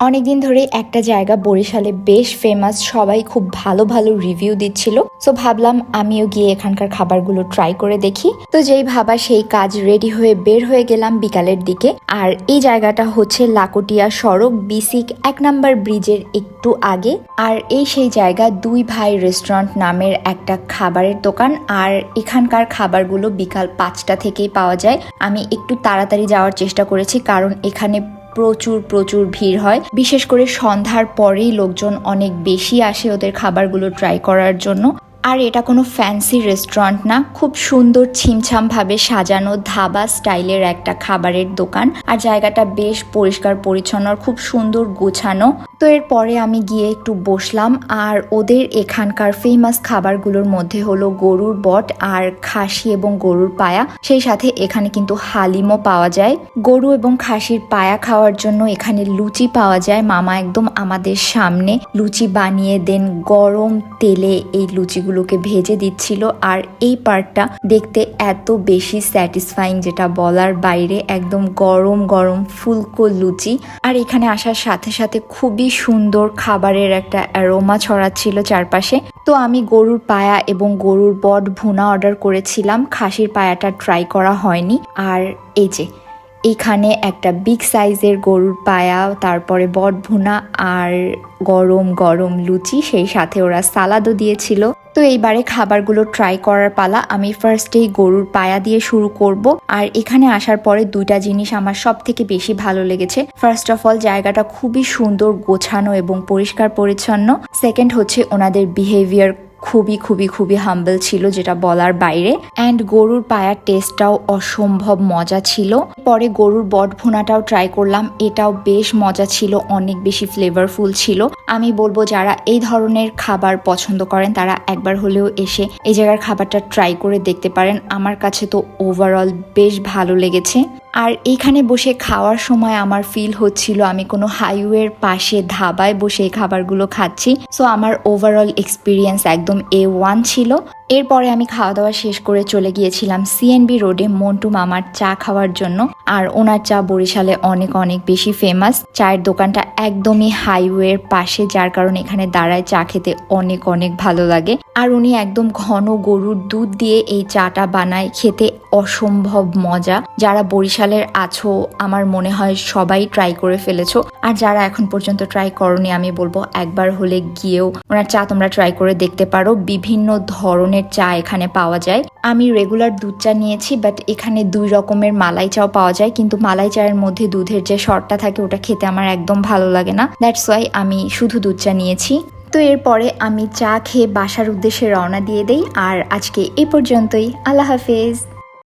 অনেকদিন ধরে একটা জায়গা বরিশালে বেশ ফেমাস সবাই খুব ভালো ভালো রিভিউ দিচ্ছিল। সো ভাবলাম আমিও গিয়ে এখানকার খাবারগুলো ট্রাই করে দেখি। তো, যেই ভাবা সেই কাজ রেডি হয়ে বের হয়ে গেলাম বিকালের দিকে। আর এই জায়গাটা হচ্ছে লাকটিয়া সড়ক বিসিক এক নাম্বার ব্রিজের একটু আগে। আর এই সেই জায়গা দুই ভাই রেস্টুরেন্ট নামের একটা খাবারের দোকান। আর এখানকার খাবারগুলো বিকাল পাঁচটা থেকেই পাওয়া যায়। আমি একটু তাড়াতাড়ি যাওয়ার চেষ্টা করেছি, কারণ এখানে প্রচুর প্রচুর ভিড় হয়। বিশেষ করে সন্ধ্যার পরেই লোকজন অনেক বেশি আসে ওদের খাবারগুলো ট্রাই করার জন্য। আর এটা কোনো ফ্যান্সি রেস্টুরেন্ট না। খুব সুন্দর ছিমছাম ভাবে সাজানো ধাবা স্টাইলের একটা খাবারের দোকান। আর জায়গাটা বেশ পরিষ্কার পরিচ্ছন্ন খুব সুন্দর গোছানো। তো এরপরে আমি গিয়ে একটু বসলাম, আর ওদের এখানকার ফেমাস খাবারগুলোর মধ্যে হলো গরুর বট আর খাসি এবং গরুর পায়া। সেই সাথে এখানে কিন্তু হালিমও পাওয়া যায়। গরু এবং খাসির পায়া খাওয়ার জন্য এখানে লুচি পাওয়া যায়। মামা একদম আমাদের সামনে লুচি বানিয়ে দেন। গরম তেলে এই লুচিগুলোকে ভেজে দিচ্ছিল আর এই পার্টটা দেখতে এত বেশি স্যাটিসফাইং যেটা বলার বাইরে, একদম গরম গরম ফুলকো লুচি। আর এখানে আসার সাথে সাথে খুবই সুন্দর খাবারের একটা অ্যারোমা ছড়াচ্ছিল চারপাশে। তো আমি গরুর পায়া এবং গরুর বট ভুনা অর্ডার করেছিলাম, খাসির পায়াটা ট্রাই করা হয়নি। আর এই যে এখানে একটা বিগ সাইজের গরুর পায়া, তারপরে বট ভুনা আর গরম গরম লুচি, সেই সাথে ওরা সালাদও দিয়েছিল। তো এইবারে খাবারগুলো ট্রাই করার পালা, আমি ফার্স্টেই গরুর পায়া দিয়ে শুরু করব। আর এখানে আসার পরে দুইটা জিনিস আমার সব থেকে বেশি ভালো লেগেছে। ফার্স্ট অফ অল জায়গাটা খুবই সুন্দর, গোছানো এবং পরিষ্কার পরিচ্ছন্ন সেকেন্ড হচ্ছে ওনাদের বিহেভিয়ার খুবই খুবই খুবই হাম্বল ছিল যেটা বলার বাইরে। অ্যান্ড গরুর পায়ার টেস্টটাও অসম্ভব মজা ছিল। পরে গরুর বট ভুনাটাও ট্রাই করলাম। এটাও বেশ মজা ছিল, অনেক বেশি ফ্লেভারফুল ছিল। আমি বলব, যারা এই ধরনের খাবার পছন্দ করেন, তারা একবার হলেও এসে এই জায়গার খাবারটা ট্রাই করে দেখতে পারেন। আমার কাছে তো ওভারঅল বেশ ভালো লেগেছে। আর এখানে বসে খাওয়ার সময় আমার ফিল হচ্ছিল আমি কোনো হাইওয়ের পাশে ধাবায় বসে এই খাবারগুলো খাচ্ছি। সো আমার ওভারঅল এক্সপিরিয়েন্স একদম এ ওয়ান ছিল। এরপরে আমি খাওয়া দাওয়া শেষ করে চলে গিয়েছিলাম সিএনবি রোডে মন্টু মামার চা খাওয়ার জন্য। আর ওনার চা বরিশালে অনেক অনেক বেশি ফেমাস চায়ের দোকানটা একদমই হাইওয়ের পাশে, যার কারণে এখানে দাঁড়ায় চা খেতে অনেক অনেক ভালো লাগে। আর উনি একদম ঘন গরুর দুধ দিয়ে এই চাটা বানায়, খেতে অসম্ভব মজা। যারা বরিশালের আছো, আমার মনে হয় সবাই ট্রাই করে ফেলেছো। আর যারা এখন পর্যন্ত ট্রাই করনি, আমি বলব একবার হলে গিয়েও ওনার চা তোমরা ট্রাই করে দেখতে পারো। বিভিন্ন ধরনের চা এখানে পাওয়া যায়। আমি রেগুলার দুধ চা নিয়েছি বাট এখানে দুই রকমের মালাই চাও পাওয়া যায়। কিন্তু মালাই চায়ের মধ্যে দুধের যে শর্টটা থাকে, ওটা খেতে আমার একদম ভালো লাগে না। দ্যাটস ওয়াই আমি শুধু দুধ চা নিয়েছি। তো এরপরে আমি চা খেয়ে বাসার উদ্দেশ্যে রওনা দিয়ে দেই, আর আজকে এ পর্যন্তই। আল্লাহ হাফেজ।